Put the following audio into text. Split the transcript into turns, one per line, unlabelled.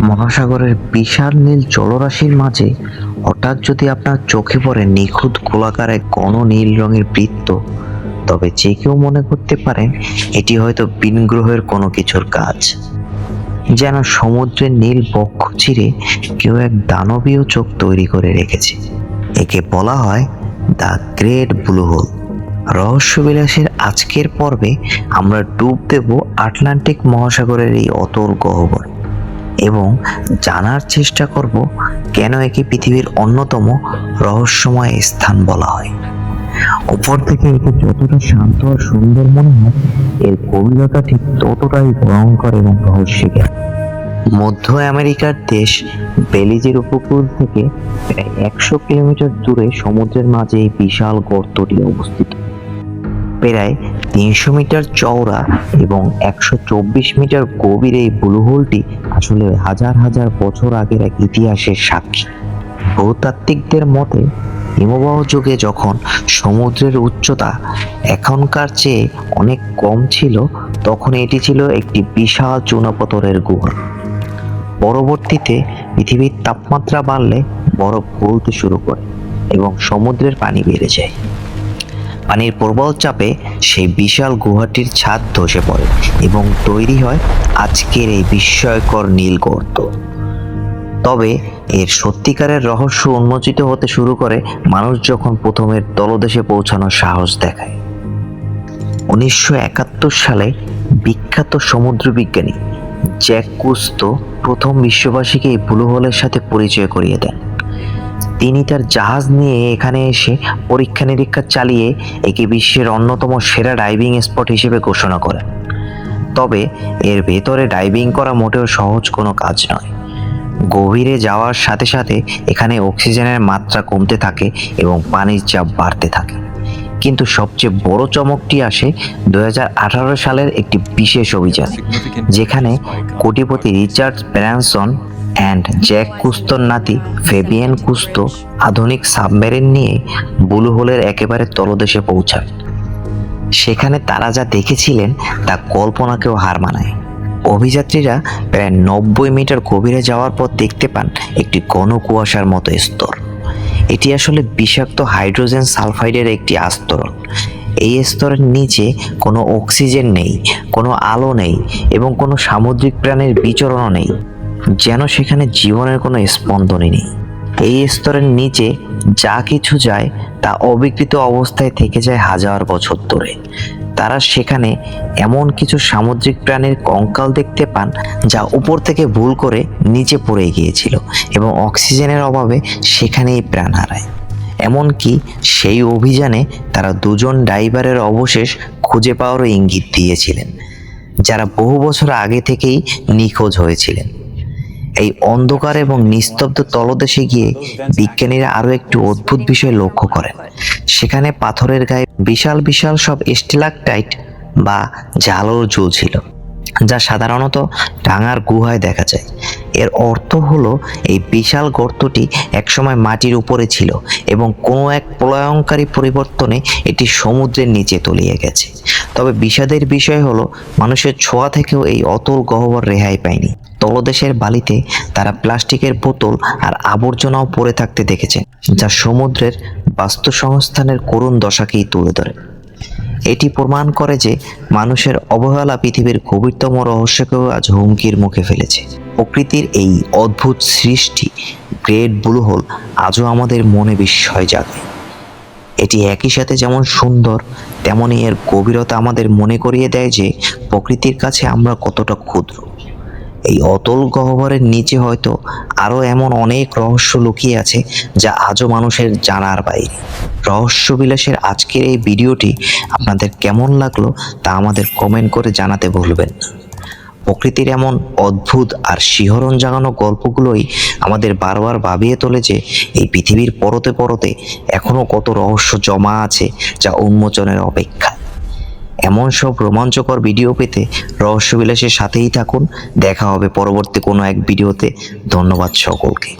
মহাসাগরের বিশাল নীল জলরাশির মাঝে হঠাৎ যদি আপনার চোখে পড়ে নিখুঁত গোলাকার ঘন নীল রঙের বৃত্ত, তবে যে কেউ মনে করতে পারেন এটি হয়তো বিন গ্রহের কোনো কিছুর কাজ। যেন সমুদ্রের নীল বক্ষ চিরে কেউ এক দানবীয় চোখ তৈরি করে রেখেছে। একে বলা হয় দ্য গ্রেট ব্লু হোল। রহস্যবিলাসের আজকের পর্বে আমরা ডুব দেব আটলান্টিক মহাসাগরের এই অতল গহ্বর। এবং জানার চেষ্টা করব কেন একে পৃথিবীর অন্যতম রহস্যময় স্থান বলা হয়। উপর থেকে একে যতটা শান্ত আর সুন্দর মনে হয়, এর গভীরতা ঠিক ততটাই ভয়ঙ্কর এবং রহস্যিকা মধ্য আমেরিকার দেশ বেলিজের উপকূল থেকে প্রায় একশো কিলোমিটার দূরে সমুদ্রের মাঝে এই বিশাল গর্তটি অবস্থিত। প্রায় তিনশো মিটার চওড়া এবং একশো চব্বিশ মিটার গভীর এই ব্লু হোলটি আসলে হাজার হাজার বছর আগের এক ইতিহাসের সাক্ষী। ভূতাত্ত্বিকদের মতে, হিমবাহ যুগে যখন সমুদ্রের উচ্চতা এখনকার চেয়ে অনেক কম ছিল, তখন এটি ছিল একটি বিশাল চুনাপথরের গুহা পরবর্তীতে পৃথিবীর তাপমাত্রা বাড়লে বরফ গলতে শুরু করে এবং সমুদ্রের পানি বেড়ে যায়। পানির প্রবল চাপে সেই বিশাল গুহাটির ছাদ ধসে পড়ে এবং তৈরি হয় আজকের এই বিস্ময়কর নীল গর্ত তবে এর সত্যিকারের রহস্য উন্মোচিত হতে শুরু করে মানুষ যখন প্রথমের তলদেশে পৌঁছানোর সাহস দেখায়। উনিশশো একাত্তর সালে বিখ্যাত সমুদ্র বিজ্ঞানী জ্যাক কুস্তো প্রথম বিশ্ববাসীকে এই ব্লু হোলের সাথে পরিচয় করিয়ে দেন। তিনি তার জাহাজ নিয়ে এখানে এসে পরীক্ষা নিরীক্ষা চালিয়ে একে বিশ্বের অন্যতম সেরা ডাইভিং স্পট হিসেবে ঘোষণা করেন। তবে এর ভেতরে ডাইভিং করা মোটেও সহজ কোনো কাজ নয়। গভীরে যাওয়ার সাথে সাথে এখানে অক্সিজেনের মাত্রা কমতে থাকে এবং পানির চাপ বাড়তে থাকে। কিন্তু সবচেয়ে বড় চমকটি আসে দু হাজার আঠারো সালের একটি বিশেষ অভিযান যেখানে কোটিপতি রিচার্ড ব্র্যানসন অ্যান্ড জ্যাক কুস্তর নাতি ফেবিয়ান কুস্তো আধুনিক সাবমেরিন নিয়ে ব্লু হোলের একেবারে তলদেশে পৌঁছান সেখানে তারা যা দেখেছিলেন, তা কল্পনাকেও হার মানায়। অভিযাত্রীরা প্রায় নব্বই মিটার গভীরে যাওয়ার পর দেখতে পান একটি ঘন কুয়াশার মতো স্তর। এটি আসলে বিষাক্ত হাইড্রোজেন সালফাইডের একটি আস্তরণ। এই স্তরের নিচে কোনো অক্সিজেন নেই, কোনো আলো নেই এবং কোনো সামুদ্রিক প্রাণীর বিচরণও নেই। যেন সেখানে জীবনের কোনো স্পন্দনই নেই। এই স্তরের নিচে যা কিছু যায়, তা অবিকৃত অবস্থায় থেকে যায় হাজার বছর ধরে। তারা সেখানে এমন কিছু সামুদ্রিক প্রাণীর কঙ্কাল দেখতে পান, যা উপর থেকে ভুল করে নিচে পড়ে গিয়েছিল এবং অক্সিজেনের অভাবে সেখানেই প্রাণ হারায়। এমনকি সেই অভিযানে তারা দুজন ড্রাইভারের অবশেষ খুঁজে পাওয়ারও ইঙ্গিত দিয়েছিলেন, যারা বহু বছর আগে থেকেই নিখোঁজ হয়েছিলেন। এই অন্ধকার এবং নিস্তব্ধ তলদেশে গিয়ে বিজ্ঞানীরা আরও একটি অদ্ভুত বিষয় লক্ষ্য করেন। সেখানে পাথরের গায়ে বিশাল বিশাল সব স্টিলাকটাইট বা জালোর ঝুলছিল যা সাধারণত ডাঙার গুহায় দেখা যায়। এর অর্থ হলো, এই বিশাল গর্তটি একসময় মাটির উপরে ছিল এবং কোনো এক প্রলয়ঙ্কারী পরিবর্তনে এটি সমুদ্রের নিচে তলিয়ে গেছে। তবে বিষাদের বিষয় হলো, মানুষের ছোঁয়া থেকেও এই অতল গহ্বর রেহাই পায়নি। তলদেশের বালিতে তারা প্লাস্টিকের বোতল আর আবর্জনাও পড়ে থাকতে দেখেছেন যা সমুদ্রের বাস্তু সংস্থানের করুণ দশাকেই তুলে ধরে। এটি প্রমাণ করে যে মানুষের অবহেলা পৃথিবীর গভীরতম রহস্যকেও আজ হুমকির মুখে ফেলেছে। প্রকৃতির এই অদ্ভুত সৃষ্টি, গ্রেট ব্লু হোল, আজও আমাদের মনে বিস্ময় জাগায় এটি একই সাথে যেমন সুন্দর তেমনই এর গভীরতা আমাদের মনে করিয়ে দেয় যে প্রকৃতির কাছে আমরা কতটা ক্ষুদ্র। এই অতল গহ্বরের নিচে হয়তো আরও এমন অনেক রহস্য লুকিয়ে আছে যা আজও মানুষের জানার বাইরে। রহস্যবিলাসের আজকের এই ভিডিওটি আপনাদের কেমন লাগল তা আমাদের কমেন্ট করে জানাতে ভুলবেন না। প্রকৃতির এমন অদ্ভুত আর শিহরণ জাগানো গল্পগুলোই আমাদের বারবার ভাবিয়ে তোলে যে এই পৃথিবীর পরতে পরতে এখনও কত রহস্য জমা আছে যা উন্মোচনের অপেক্ষা। এমন সব রোমাঞ্চকর ভিডিও পেতে রহস্যবিলাসের সাথেই থাকুন। দেখা হবে পরবর্তী কোনো এক ভিডিওতে ধন্যবাদ সকলকে।